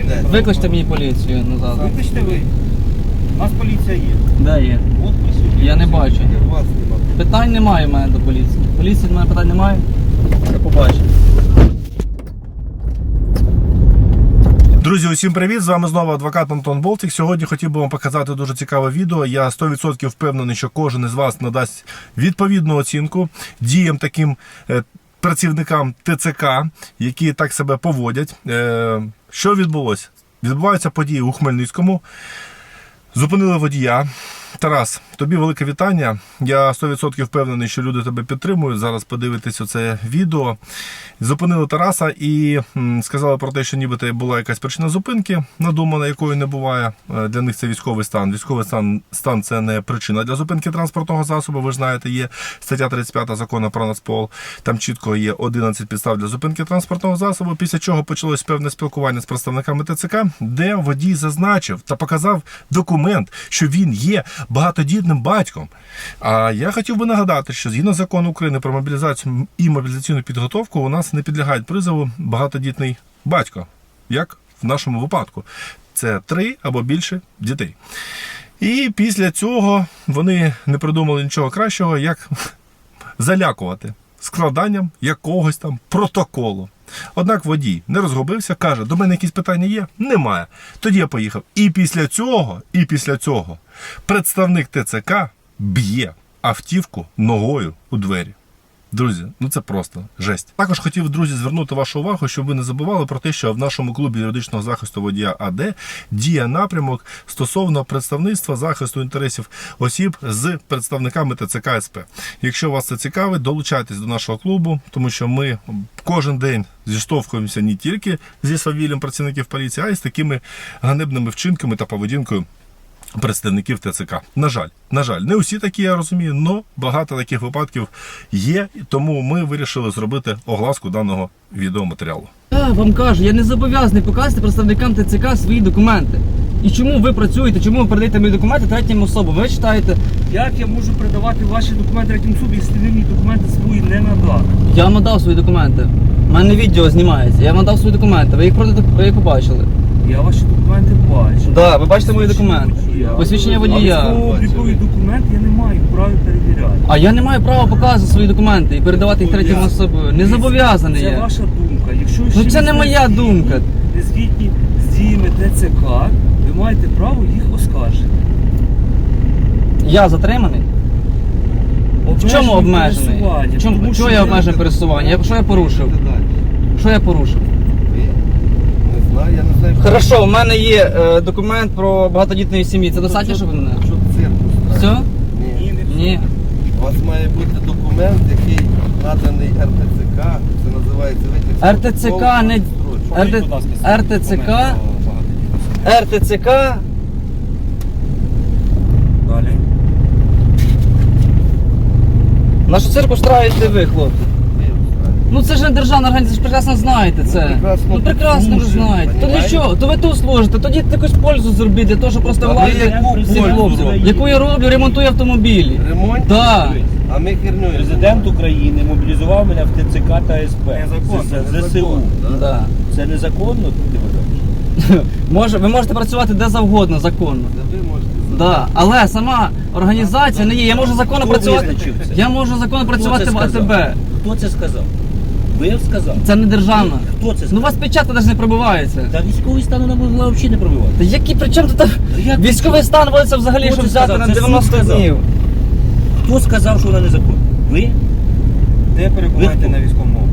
йдете? Викличте мені поліцію назад. Викличте ви. У нас поліція є. Де є? От присутні. Я не бачу. Вас нема. Питань немає в мене до поліції. Поліції до мене питань немає. До побачення. Друзі, усім привіт! З вами знову адвокат Антон Болтик. Сьогодні хотів би вам показати дуже цікаве відео. Я 100% впевнений, що кожен із вас надасть відповідну оцінку діям таким е, працівникам ТЦК, які так себе поводять. Е, що відбулося? Відбуваються події у Хмельницькому. Зупинили водія. Тарас, тобі велике вітання. Я 100% впевнений, що люди тебе підтримують. Зараз подивитесь оце відео. Зупинили Тараса і сказали про те, що нібито була якась причина зупинки, надумана, якої не буває. Е, Для них це військовий стан. Військовий стан, стан це не причина для зупинки транспортного засобу. Ви ж знаєте, є стаття 35 закону про Нацпол. Там чітко є 11 підстав для зупинки транспортного засобу. Після чого почалось певне спілкування з представниками ТЦК, де водій зазначив та показав документ, що він є багатодітним батьком. А я хотів би нагадати, що згідно закону України про мобілізацію і мобілізаційну підготовку у нас не підлягають призову багатодітний батько, як в нашому випадку. Це три або більше дітей. І після цього вони не придумали нічого кращого, як залякувати складанням якогось там протоколу. Однак водій не розгубився, каже: до мене якісь питання є? Немає. Тоді я поїхав. І після цього, і після цього представник ТЦК б'є автівку ногою у двері. Друзі, ну це просто жесть. Також хотів, друзі, звернути вашу увагу, щоб ви не забували про те, що в нашому клубі юридичного захисту водія АД діє напрямок стосовно представництва захисту інтересів осіб з представниками ТЦК СП. Якщо вас це цікавить, долучайтесь до нашого клубу, тому що ми кожен день зіштовхуємося не тільки зі свавіллям працівників поліції, а й з такими ганебними вчинками та поведінкою представників ТЦК. На жаль, на жаль, не усі такі, я розумію, але багато таких випадків є, тому ми вирішили зробити огласку даного відеоматеріалу. Я вам кажу, я не зобов'язаний показувати представникам ТЦК свої документи. І чому ви працюєте, чому ви передаєте мої документи третім особам? Ви читаєте, Як я можу передавати ваші документи третім суду, якщо ви мені документи свої не надали? я вам надав свої документи. У мене відео знімається, я вам надав свої документи. Ви їх ви їх побачили. Я ваші документи бачу. Да, ви бачите мої документи. Посвідчення водія. Військово-обліковий документ я не маю права перевіряти. А я не маю права показувати свої документи і передавати їх третім особам. Не зобов'язаний Це я. ваша думка. Якщо ви Ну, ще це не моя згідні- думка. Не згідні з діями ТЦК, ви маєте право їх оскаржити. Я затриманий? В чому обмежений? В чому, чого що я обмежений пересування? Я, що я порушив? Що я порушив? Не знаю, я не знаю. Хорошо, у мене є е, документ про багатодітної сім'ї. Це достатньо, щоб мене? Що циркус? Все? Ні. Ні, не Ні. У вас має бути документ, який наданий РТЦК. Це називається витяг. з РТЦК протоколу не- РТЦК? РТЦК. Далі. Нашу церкву штраєте ви, хлопці. Ну це ж не державна організація, ви ж прекрасно знаєте це. прекрасно Ну прекрасно ви служимо, знаєте. То для чого? То ви тут служите, тоді якусь пользу зробіть, для того, щоб просто А ви владити яку всіх пользу хлопців. робите? Яку я роблю, ремонтую автомобілі. Ремонт? Да. А ми хернюємо. Президент України мобілізував мене в ТЦК та СП. Незаконно, з- ЗСУ. Да? Це незаконно, ти вважаєш? Може, ви можете працювати де завгодно, законно. Це ви можете Да. Але сама організація не є. Я можу законно Хто працювати. визначив це? Я можу законно працювати в сказав? АТБ. Хто це сказав? Ви сказав? Це не державна. Хто це Ну у сказав? вас печатка навіть не пробивається. Та військовий стан вона могла взагалі не пробивати. Та які при чому тут як військовий стан вводиться взагалі, Хто щоб це взяти сказав? на Це суд 90 сказав. днів? Хто сказав, що вона незаконна? Ви? Де перебуваєте Ви на військовому обліку?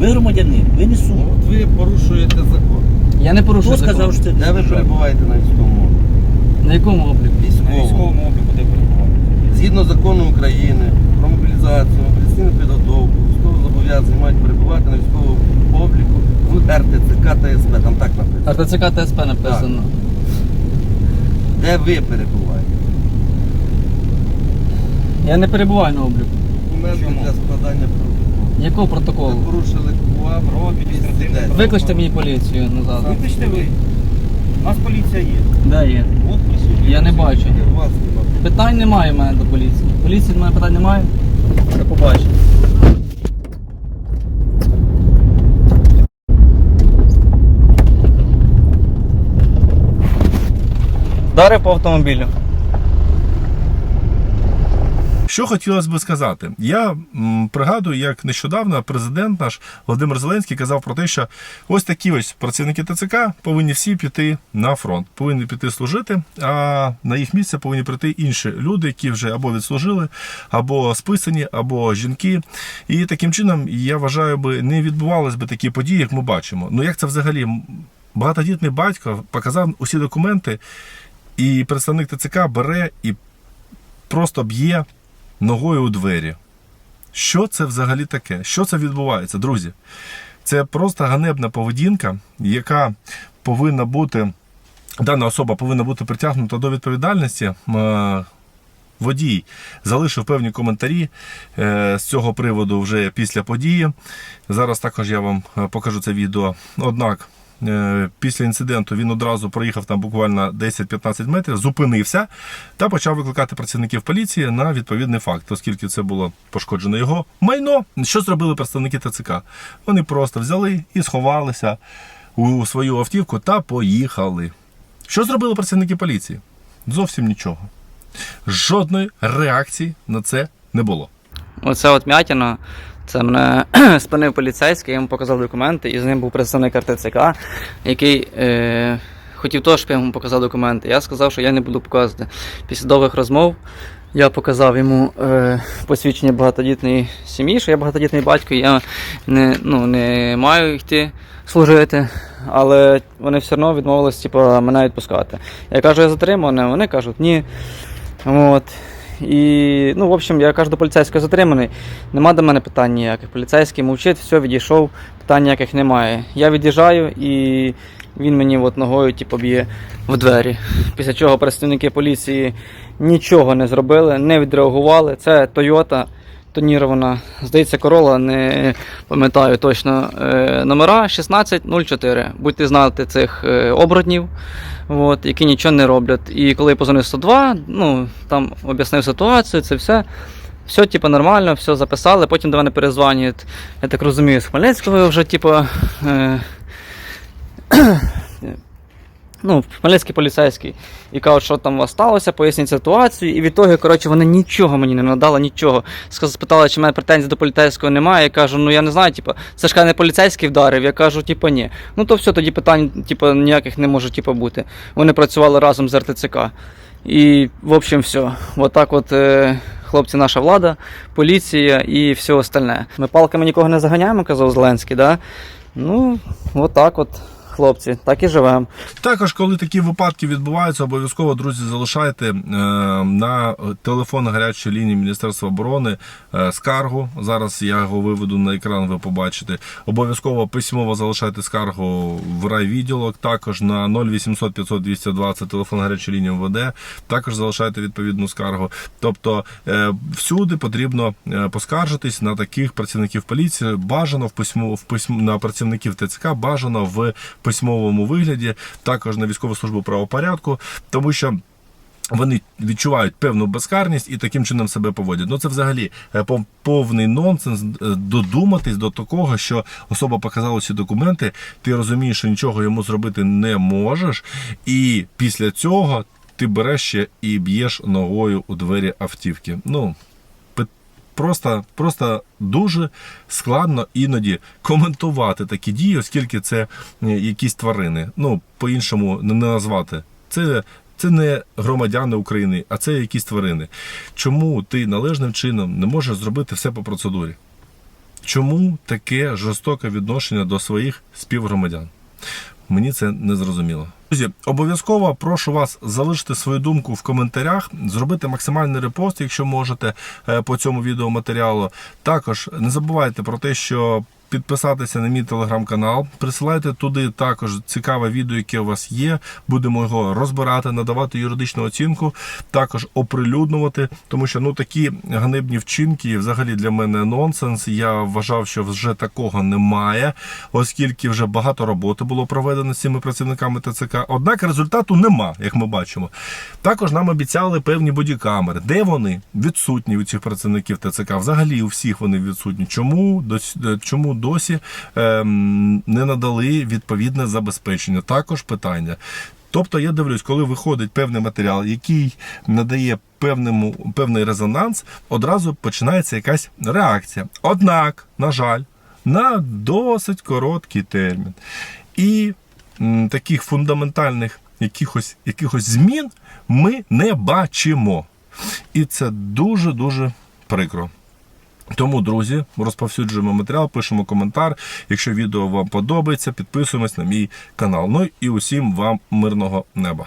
Ви громадянин, ви не суд. От ви порушуєте закон. Я не порушую Хто закон. сказав, що це Де ви перебуваєте на військовому? обліку? На якому обліку? На військовому обліку де перебуваєте? Згідно закону України про мобілізацію, мобілізаційну підготовку, зобов'язані мають перебувати на військовому обліку в РТЦК та СП. Там так написано. РТЦК ТСП написано. Де ви перебуваєте? Я не перебуваю на обліку. Документи Чому? для складання протоколу. Якого Ви протоколу? порушили КУАП Про адміністративне 210. Викличте мені поліцію назад. Викличте ви. У нас поліція є. Де є? От присутні. Я не бачу. У вас нема. Питань немає в мене до поліції. Поліції до мене питань немає. До побачення. Вдарив по автомобілю. Що хотілося би сказати, я м, пригадую, як нещодавно президент наш Володимир Зеленський казав про те, що ось такі ось працівники ТЦК повинні всі піти на фронт, повинні піти служити. А на їх місце повинні прийти інші люди, які вже або відслужили, або списані, або жінки. І таким чином я вважаю, би не відбувалися би такі події, як ми бачимо. Ну як це взагалі багатодітний батько показав усі документи, і представник ТЦК бере і просто б'є ногою у двері. Що це взагалі таке? Що це відбувається, друзі? Це просто ганебна поведінка, яка повинна бути, дана особа повинна бути притягнута до відповідальності. Е, Водій залишив певні коментарі е, з цього приводу вже після події. Зараз також я вам е, покажу це відео. Однак після інциденту він одразу проїхав там буквально 10-15 метрів, зупинився та почав викликати працівників поліції на відповідний факт, оскільки це було пошкоджено його майно. Що зробили представники ТЦК? Вони просто взяли і сховалися у свою автівку та поїхали. Що зробили працівники поліції? Зовсім нічого. Жодної реакції на це не було. Оце от м'ятіна. Це мене спинив поліцейський, я йому показав документи, і з ним був представник РТЦК, який е, хотів теж, щоб я йому показав документи. Я сказав, що я не буду показувати. Після довгих розмов я показав йому е, посвідчення багатодітної сім'ї, що я багатодітний батько, і я не, ну, не маю йти служити, але вони все одно відмовились типу, мене відпускати. Я кажу, я затриманий, вони кажуть, ні. От. І, ну, в общем, я кажу до поліцейського затриманий. Нема до мене питань ніяких. Поліцейський мовчить, все, відійшов, питань ніяких немає. Я від'їжджаю і він мені от ногою типу, б'є в двері. Після чого представники поліції нічого не зробили, не відреагували. Це Toyota тонірована. Здається, корола, не пам'ятаю точно е, номера 1604. Будьте знати цих е, оборотнів, от, які нічого не роблять. І коли я позвонив 102, ну там об'яснив ситуацію, це все. Все, типу, нормально, все записали, потім до мене перезвонюють, я так розумію, з Хмельницького вже, типу, е, ну, хмельницький поліцейський, і кажуть, що там сталося, поясніть ситуацію. І від того, коротше, вони нічого мені не надали, нічого. Спитали, чи в мене претензій до поліцейського немає. Я кажу, ну я не знаю, типу, це ж не поліцейський вдарив. Я кажу, типу, ні. Ну то все, тоді питань, типу, ніяких не може типу, бути. Вони працювали разом з РТЦК. І, в общем, все. Вот так от. Е- Хлопці, наша влада, поліція і все остальне. Ми палками нікого не заганяємо, казав Зеленський, да? Ну, от так от, хлопці, так і живемо. Також, коли такі випадки відбуваються, обов'язково, друзі, залишайте е, на телефон гарячої лінії Міністерства оборони е, скаргу. Зараз я його виведу на екран, ви побачите. Обов'язково письмово залишайте скаргу в райвідділок. Також на 0800 500 220 телефон гарячої лінії МВД. Також залишайте відповідну скаргу. Тобто е, всюди потрібно е, поскаржитись на таких працівників поліції. Бажано в письмо в письмо на працівників ТЦК, бажано в письмовому вигляді, також на військову службу правопорядку, тому що. Вони відчувають певну безкарність і таким чином себе поводять. Ну це взагалі е, повний нонсенс е, додуматись до такого, що особа показала ці документи, ти розумієш, що нічого йому зробити не можеш, і після цього ти береш ще і б'єш ногою у двері автівки. Ну просто, просто дуже складно іноді коментувати такі дії, оскільки це е, якісь тварини. Ну, по-іншому не назвати. Це, це не громадяни України, а це якісь тварини. Чому ти належним чином не можеш зробити все по процедурі? Чому таке жорстоке відношення до своїх співгромадян? Мені це не зрозуміло. Друзі, обов'язково прошу вас залишити свою думку в коментарях, зробити максимальний репост, якщо можете, е, по цьому відеоматеріалу. Також не забувайте про те, що підписатися на мій телеграм-канал, присилайте туди також цікаве відео, яке у вас є. Будемо його розбирати, надавати юридичну оцінку, також оприлюднювати, тому що ну такі ганебні вчинки взагалі для мене нонсенс. Я вважав, що вже такого немає, оскільки вже багато роботи було проведено з цими працівниками ТЦК. Однак результату нема, як ми бачимо. Також нам обіцяли певні бодікамери. Де вони відсутні у цих працівників ТЦК? Взагалі у всіх вони відсутні. Чому дос- чому досі ем, не надали відповідне забезпечення? Також питання. Тобто я дивлюсь, коли виходить певний матеріал, який надає певному, певний резонанс, одразу починається якась реакція. Однак, на жаль, на досить короткий термін. І м, таких фундаментальних якихось, якихось змін ми не бачимо. І це дуже-дуже прикро. Тому, друзі, розповсюджуємо матеріал, пишемо коментар. Якщо відео вам подобається, підписуємось на мій канал. Ну і усім вам мирного неба.